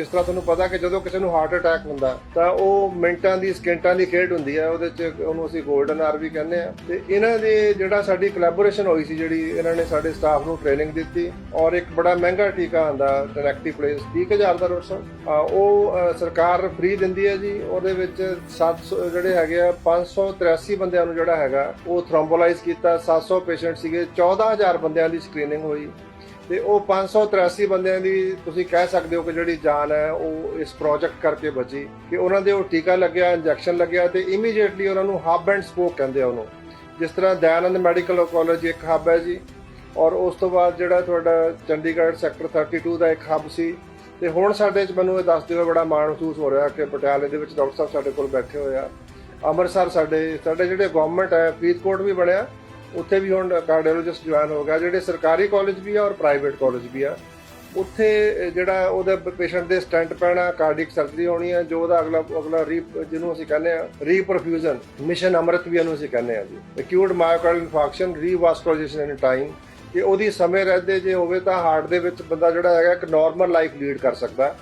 ਜਿਸ ਤਰ੍ਹਾਂ ਤੁਹਾਨੂੰ ਪਤਾ ਕਿ ਜਦੋਂ ਕਿਸੇ ਨੂੰ ਹਾਰਟ ਅਟੈਕ ਹੁੰਦਾ, ਤਾਂ ਉਹ ਮਿੰਟਾਂ ਦੀ, ਸਕਿੰਟਾਂ ਦੀ ਖੇਡ ਹੁੰਦੀ ਹੈ, ਉਹਦੇ ਚ ਉਹਨੂੰ ਅਸੀਂ 골ਡਨ ਆਰ ਵੀ ਕਹਿੰਦੇ ਆ ਤੇ ਇਹਨਾਂ ਦੇ ਜਿਹੜਾ ਸਾਡੀ ਕੋਲੈਬੋਰੇਸ਼ਨ ਹੋਈ ਸੀ, ਜਿਹੜੀ ਇਹਨਾਂ ਨੇ ਸਾਡੇ ਸਟਾਫ ਨੂੰ ਟ੍ਰੇਨਿੰਗ ਦਿੱਤੀ, ਔਰ ਇੱਕ ਬੜਾ ਮਹਿੰਗਾ ਟੀਕਾ ਆਂਦਾ ਡਾਇਰੈਕਟਿਵ ਪਲੇਸ 30000 ਦਾ ਡਾਕਟਰ ਸਾਹਿਬ ਉਹ ਸਰਕਾਰ ਫ੍ਰੀ ਦਿੰਦੀ ਹੈ ਜੀ, ਉਹਦੇ ਵਿੱਚ 700 ਜਿਹੜੇ ਹੈਗੇ ਆ 583 ਬੰਦਿਆਂ ਨੂੰ ਜਿਹੜਾ ਹੈਗਾ, ਉਹ ਥ੍ਰੋਮਬੋਲਾਈਜ਼ ਕੀਤਾ 700 ਪੇਸ਼ੈਂਟ ਸੀਗੇ 14000 ਬੰਦਿਆਂ ਦੀ ਸਕਰੀਨਿੰਗ ਹੋਈ। ਤੇ ਉਹ 583 ਬੰਦਿਆਂ ਦੀ ਤੁਸੀਂ ਕਹਿ ਸਕਦੇ ਹੋ ਕਿ ਜਿਹੜੀ ਜਾਨ ਹੈ, ਉਹ ਇਸ ਪ੍ਰੋਜੈਕਟ ਕਰਕੇ ਬਚੀ ਕਿ ਉਹਨਾਂ ਦੇ ਉਹ ਟੀਕਾ ਲੱਗਿਆ ਇੰਜੈਕਸ਼ਨ ਲੱਗਿਆ ਤੇ ਇਮੀਡੀਏਟਲੀ ਉਹਨਾਂ ਨੂੰ ਹੱਬ ਐਂਡ ਸਪੋਕ ਕਹਿੰਦੇ ਆ ਉਹਨੂੰ। ਜਿਸ ਤਰ੍ਹਾਂ ਦਇਆਨੰਦ ਮੈਡੀਕਲ ਕਾਲਜ ਇੱਕ ਹੱਬ ਹੈ ਜੀ ਔਰ ਉਸ ਤੋਂ ਬਾਅਦ ਜਿਹੜਾ ਤੁਹਾਡਾ ਚੰਡੀਗੜ੍ਹ ਸੈਕਟਰ 32 ਦਾ ਇੱਕ ਹੱਬ ਸੀ। ਤੇ ਹੁਣ ਸਾਡੇ ਚ ਮੈਨੂੰ ਇਹ ਦੱਸਦੇ ਹੋਏ ਬੜਾ ਮਾਣ ਮਹਿਸੂਸ ਹੋ ਰਿਹਾ ਕਿ ਪਟਿਆਲੇ ਦੇ ਵਿੱਚ ਡਾਕਟਰ ਸਾਹਿਬ ਸਾਡੇ ਕੋਲ ਬੈਠੇ ਹੋਏ ਆ। ਅੰਮ੍ਰਿਤਸਰ ਸਾਡੇ ਸਾਡੇ ਜਿਹੜੇ ਗਵਰਨਮੈਂਟ ਹੈ, ਫਰੀਦਕੋਟ ਵੀ ਬਣਿਆ ਉੱਥੇ ਵੀ ਹੁਣ ਕਾਰਡੀਓਲੋਜਿਸਟ ਜੁਆਇਨ ਹੋ ਗਿਆ, ਜਿਹੜੇ ਸਰਕਾਰੀ ਕਾਲਜ ਵੀ ਆ ਔਰ ਪ੍ਰਾਈਵੇਟ ਕਾਲਜ ਵੀ ਆ। ਉੱਥੇ ਜਿਹੜਾ ਉਹਦੇ ਪੇਸ਼ੈਂਟ ਦੇ ਸਟੈਂਟ ਪੈਣਾ ਕਾਰਡੀਕ ਸਰਜਰੀ ਹੋਣੀ ਹੈ ਜੋ ਉਹਦਾ ਅਗਲਾ ਅਗਲਾ ਰੀ, ਜਿਹਨੂੰ ਅਸੀਂ ਕਹਿੰਦੇ ਆ, ਰੀਪਰਫਿਊਜ਼ਨ, ਮਿਸ਼ਨ ਅੰਮ੍ਰਿਤ ਵੀ ਇਹਨੂੰ ਅਸੀਂ ਕਹਿੰਦੇ ਆ ਜੀ। Acute myocardial infarction revascularization in time ਕਿ ਉਹਦੀ ਸਮੇਂ ਰਹਿੰਦੇ ਜੇ ਹੋਵੇ ਤਾਂ ਹਾਰਟ ਦੇ ਵਿੱਚ ਬੰਦਾ ਜਿਹੜਾ ਹੈਗਾ ਇੱਕ ਨਾਰਮਲ ਲਾਈਫ ਲੀਡ ਕਰ ਸਕਦਾ।